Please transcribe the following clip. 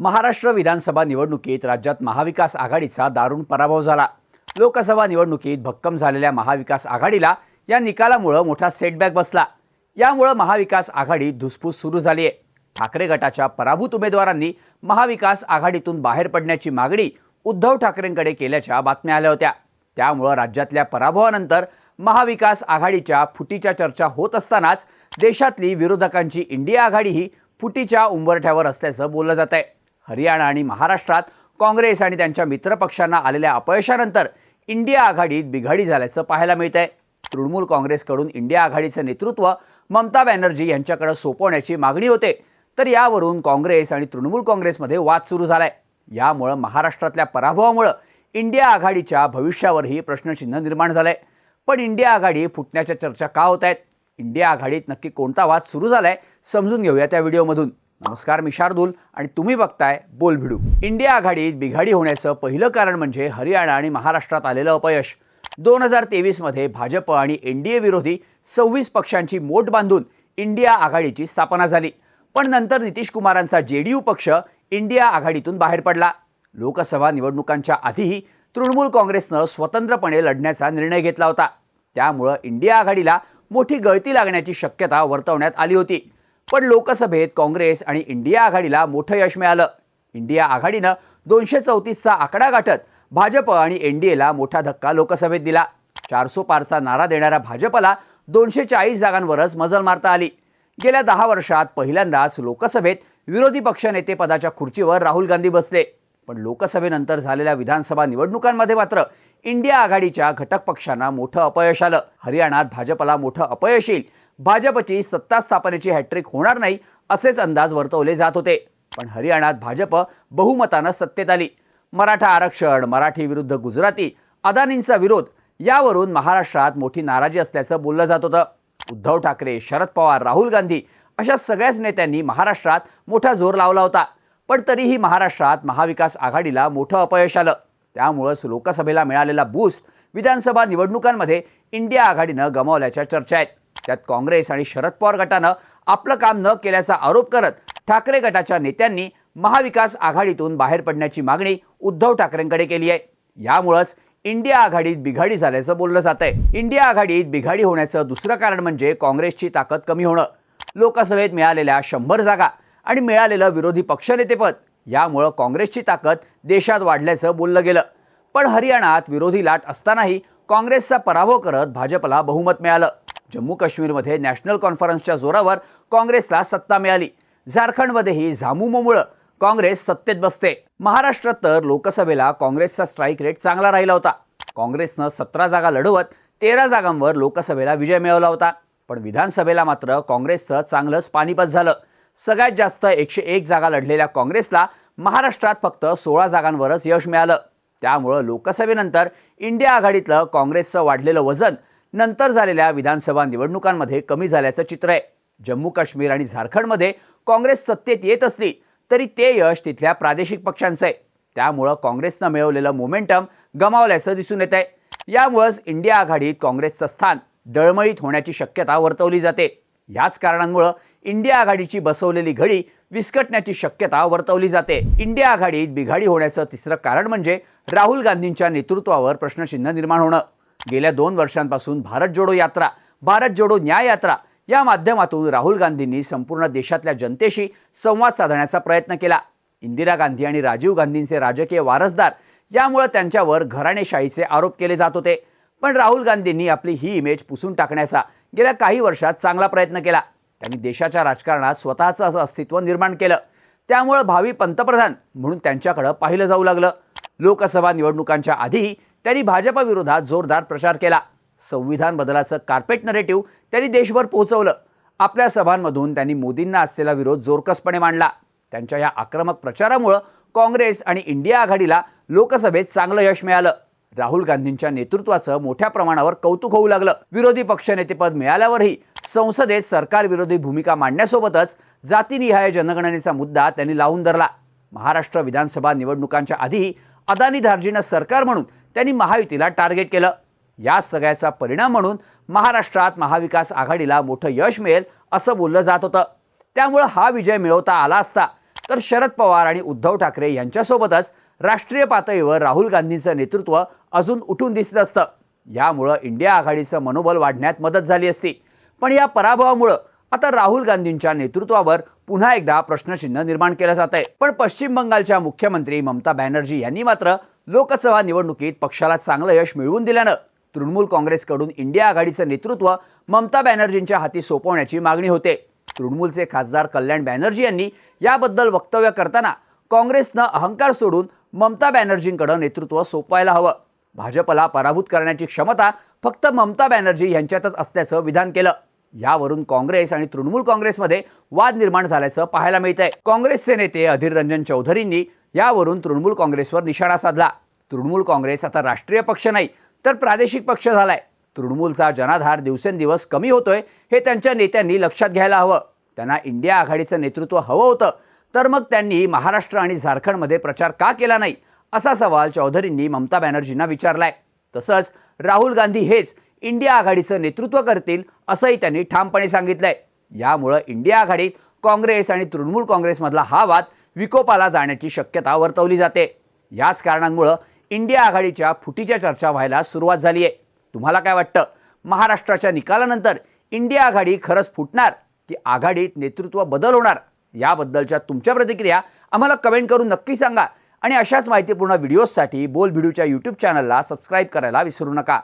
महाराष्ट्र विधानसभा निवडणुकीत राज्यात महाविकास आघाडीचा दारुण पराभव झाला. लोकसभा निवडणुकीत भक्कम झालेल्या महाविकास आघाडीला या निकालामुळं मोठा सेटबॅक बसला. यामुळं महाविकास आघाडी धुसफूस सुरू झाली आहे ठाकरे गटाच्या पराभूत उमेदवारांनी महाविकास आघाडीतून बाहेर पडण्याची मागणी उद्धव ठाकरेंकडे केल्याच्या बातम्या आल्या होत्या. त्यामुळं राज्यातल्या पराभवानंतर महाविकास आघाडीच्या फुटीच्या चर्चा होत असतानाच देशातली विरोधकांची इंडिया आघाडी ही फुटीच्या उंबरठ्यावर असल्याचं बोललं जात आहे हरियाणा आणि महाराष्ट्रात काँग्रेस आणि त्यांच्या मित्रपक्षांना आलेल्या अपयशानंतर इंडिया आघाडीत बिघाडी झाल्याचं पाहायला मिळत आहे तृणमूल काँग्रेसकडून इंडिया आघाडीचं नेतृत्व ममता बॅनर्जी यांच्याकडे सोपवण्याची मागणी होते. तर यावरून काँग्रेस आणि तृणमूल काँग्रेसमध्ये वाद सुरू झाला आहे यामुळं महाराष्ट्रातल्या पराभवामुळं इंडिया आघाडीच्या भविष्यावरही प्रश्नचिन्ह निर्माण झालं आहे पण इंडिया आघाडी फुटण्याच्या चर्चा का होत आहेत? इंडिया आघाडीत नक्की कोणता वाद सुरू झाला आहे समजून घेऊया त्या व्हिडिओमधून. नमस्कार मी शार्दूल आणि तुम्ही बघताय बोल भिडू. इंडिया आघाडीत बिघाडी होण्याचं पहिलं कारण म्हणजे हरियाणा आणि महाराष्ट्रात आलेलं अपयश. दोन हजार तेवीसमध्ये भाजप आणि एन डी ए विरोधी सव्वीस पक्षांची मोट बांधून इंडिया आघाडीची स्थापना झाली. पण नंतर नितीश कुमारांचा जे डी यू पक्ष इंडिया आघाडीतून बाहेर पडला. लोकसभा निवडणुकांच्या आधीही तृणमूल काँग्रेसनं स्वतंत्रपणे लढण्याचा निर्णय घेतला होता. त्यामुळं इंडिया आघाडीला मोठी गळती लागण्याची शक्यता वर्तवण्यात आली होती. पण लोकसभेत काँग्रेस आणि इंडिया आघाडीला मोठं यश मिळालं. इंडिया आघाडीनं दोनशे चौतीसचा आकडा गाठत भाजप आणि एन डी एला मोठा धक्का लोकसभेत दिला. चारसो पारचा नारा देणाऱ्या भाजपला दोनशे चाळीस जागांवरच मजल मारता आली. गेल्या दहा वर्षात पहिल्यांदाच लोकसभेत विरोधी पक्षनेतेपदाच्या खुर्चीवर राहुल गांधी बसले. पण लोकसभेनंतर झालेल्या विधानसभा निवडणुकांमध्ये मात्र इंडिया आघाडीच्या घटक पक्षांना मोठं अपयश आलं. हरियाणात भाजपला मोठं अपयश येईल भाजपची सत्ता स्थापनेची हॅट्रिक होणार नाही असेच अंदाज वर्तवले जात होते. पण हरियाणात भाजप बहुमतानं सत्तेत आली. मराठा आरक्षण मराठी विरुद्ध गुजराती अदानींचा विरोध यावरून महाराष्ट्रात मोठी नाराजी असल्याचं बोललं जात होतं. उद्धव ठाकरे शरद पवार राहुल गांधी अशा सगळ्याच नेत्यांनी महाराष्ट्रात मोठा जोर लावला होता. पण तरीही महाराष्ट्रात महाविकास आघाडीला मोठं अपयश आलं. त्यामुळंच लोकसभेला मिळालेला बूस्ट विधानसभा निवडणुकांमध्ये इंडिया आघाडीनं गमावल्याच्या चर्चा आहेत. त्यात काँग्रेस आणि शरद पवार गटानं आपलं काम न केल्याचा आरोप करत ठाकरे गटाच्या नेत्यांनी महाविकास आघाडीतून बाहेर पडण्याची मागणी उद्धव ठाकरेंकडे केली आहे. यामुळंच इंडिया आघाडीत बिघाडी झाल्याचं बोललं जात आहे इंडिया आघाडीत बिघाडी होण्याचं दुसरं कारण म्हणजे काँग्रेसची ताकद कमी होणं. लोकसभेत मिळालेल्या शंभर जागा आणि मिळालेलं विरोधी पक्षनेतेपद यामुळं काँग्रेसची ताकद देशात वाढल्याचं बोललं गेलं. पण हरियाणात विरोधी लाट असतानाही काँग्रेसचा पराभव करत भाजपला बहुमत मिळालं. जम्मू काश्मीरमध्ये नॅशनल कॉन्फरन्सच्या जोरावर काँग्रेसला सत्ता मिळाली. झारखंडमध्येही झामुमोमुळं काँग्रेस सत्तेत बसते. महाराष्ट्रात तर लोकसभेला काँग्रेसचा स्ट्राईक रेट चांगला राहिला होता. काँग्रेसनं सतरा जागा लढवत तेरा जागांवर लोकसभेला विजय मिळवला होता. पण विधानसभेला मात्र काँग्रेसचं चांगलंच पानिपत झालं. सगळ्यात जास्त एकशे एक जागा लढलेल्या काँग्रेसला महाराष्ट्रात फक्त सोळा जागांवरच यश मिळालं. त्यामुळं लोकसभेनंतर इंडिया आघाडीतलं काँग्रेसचं वाढलेलं वजन नंतर झालेल्या विधानसभा निवडणुकांमध्ये कमी झाल्याचं चित्र आहे. जम्मू काश्मीर आणि झारखंडमध्ये काँग्रेस सत्तेत येत असली तरी ते यश तिथल्या प्रादेशिक पक्षांचं आहे. त्यामुळं काँग्रेसनं मिळवलेलं मोमेंटम गमावल्याचं दिसून येत आहे यामुळंच इंडिया आघाडीत काँग्रेसचं स्थान डळमळीत होण्याची शक्यता वर्तवली जाते. याच कारणांमुळं इंडिया आघाडीची बसवलेली घडी विस्कटण्याची शक्यता वर्तवली जाते. इंडिया आघाडीत बिघाडी होण्याचं तिसरं कारण म्हणजे राहुल गांधींच्या नेतृत्वावर प्रश्नचिन्ह निर्माण होणं. गेल्या दोन वर्षांपासून भारत जोडो यात्रा भारत जोडो न्याय यात्रा या माध्यमातून राहुल गांधींनी संपूर्ण देशातल्या जनतेशी संवाद साधण्याचा प्रयत्न केला. इंदिरा गांधी आणि राजीव गांधींचे राजकीय वारसदार यामुळे त्यांच्यावर घराणेशाहीचे आरोप केले जात होते. पण राहुल गांधींनी आपली ही इमेज पुसून टाकण्याचा गेल्या काही वर्षात चांगला प्रयत्न केला. त्यांनी देशाच्या राजकारणात स्वतःचं असं अस्तित्व निर्माण केलं. त्यामुळं भावी पंतप्रधान म्हणून त्यांच्याकडं पाहिलं जाऊ लागलं. लोकसभा निवडणुकांच्या आधी त्यांनी भाजपाविरोधात जोरदार प्रचार केला. संविधान बदलाचं कार्पेट नरेटिव्ह त्यांनी देशभर पोहोचवलं. आपल्या सभांमधून त्यांनी मोदींना असलेला विरोध जोरकसपणे मांडला. त्यांच्या या आक्रमक प्रचारामुळं काँग्रेस आणि इंडिया आघाडीला लोकसभेत चांगलं यश मिळालं. राहुल गांधींच्या नेतृत्वाचं मोठ्या प्रमाणावर कौतुक होऊ लागलं. विरोधी पक्षनेतेपद मिळाल्यावरही संसदेत सरकार विरोधी भूमिका मांडण्यासोबतच जातीनिहाय जनगणनेचा मुद्दा त्यांनी लावून धरला. महाराष्ट्र विधानसभा निवडणुकांच्या आधी अदानी धार्जीनं सरकार म्हणून त्यांनी महायुतीला टार्गेट केलं. या सगळ्याचा परिणाम म्हणून महाराष्ट्रात महाविकास आघाडीला मोठं यश मिळेल असं बोललं जात होतं. त्यामुळं हा विजय मिळवता आला असता तर शरद पवार आणि उद्धव ठाकरे यांच्यासोबतच राष्ट्रीय पातळीवर राहुल गांधींचं नेतृत्व अजून उठून दिसत असतं. यामुळं इंडिया आघाडीचं मनोबल वाढण्यात मदत झाली असती. पण या पराभवामुळं आता राहुल गांधींच्या नेतृत्वावर पुन्हा एकदा प्रश्नचिन्ह निर्माण केलं जात आहे पण पश्चिम बंगालच्या मुख्यमंत्री ममता बॅनर्जी यांनी मात्र लोकसभा निवडणुकीत पक्षाला चांगलं यश मिळवून दिल्यानं तृणमूल काँग्रेसकडून इंडिया आघाडीचं नेतृत्व ममता बॅनर्जींच्या हाती सोपवण्याची मागणी होते. तृणमूलचे खासदार कल्याण बॅनर्जी यांनी याबद्दल वक्तव्य करताना काँग्रेसनं अहंकार सोडून ममता बॅनर्जींकडे नेतृत्व सोपवायला हवं. भाजपला पराभूत करण्याची क्षमता फक्त ममता बॅनर्जी यांच्यातच असल्याचं विधान केलं. यावरून काँग्रेस आणि तृणमूल काँग्रेसमध्ये वाद निर्माण झाल्याचं पाहायला मिळत आहे काँग्रेसचे नेते अधीर रंजन चौधरींनी यावरून तृणमूल काँग्रेसवर निशाणा साधला. तृणमूल काँग्रेस आता राष्ट्रीय पक्ष नाही तर प्रादेशिक पक्ष झालाय. तृणमूलचा जनाधार दिवसेंदिवस कमी होतोय हे त्यांच्या नेत्यांनी लक्षात घ्यायला हवं. त्यांना इंडिया आघाडीचं नेतृत्व हवं होतं. तर मग त्यांनी महाराष्ट्र आणि झारखंडमध्ये प्रचार का केला नाही असा सवाल चौधरींनी ममता बॅनर्जींना विचारलाय. तसंच राहुल गांधी हेच इंडिया आघाडीचं नेतृत्व करतील असंही त्यांनी ठामपणे सांगितलंय. यामुळं इंडिया आघाडीत काँग्रेस आणि तृणमूल काँग्रेसमधला हा वाद विकोपाला जाण्याची शक्यता वर्तवली जाते. याच कारणांमुळं इंडिया आघाडीच्या फुटीच्या चर्चा व्हायला सुरुवात झाली आहे तुम्हाला काय वाटतं? महाराष्ट्राच्या निकालानंतर इंडिया आघाडी खरंच फुटणार की आघाडीत नेतृत्व बदल होणार? याबद्दलच्या तुमच्या प्रतिक्रिया आम्हाला कमेंट करून नक्की सांगा. आणि अशाच माहितीपूर्ण व्हिडिओजसाठी बोल भिडूच्या यूट्यूब चॅनलला सबस्क्राईब करायला विसरू नका.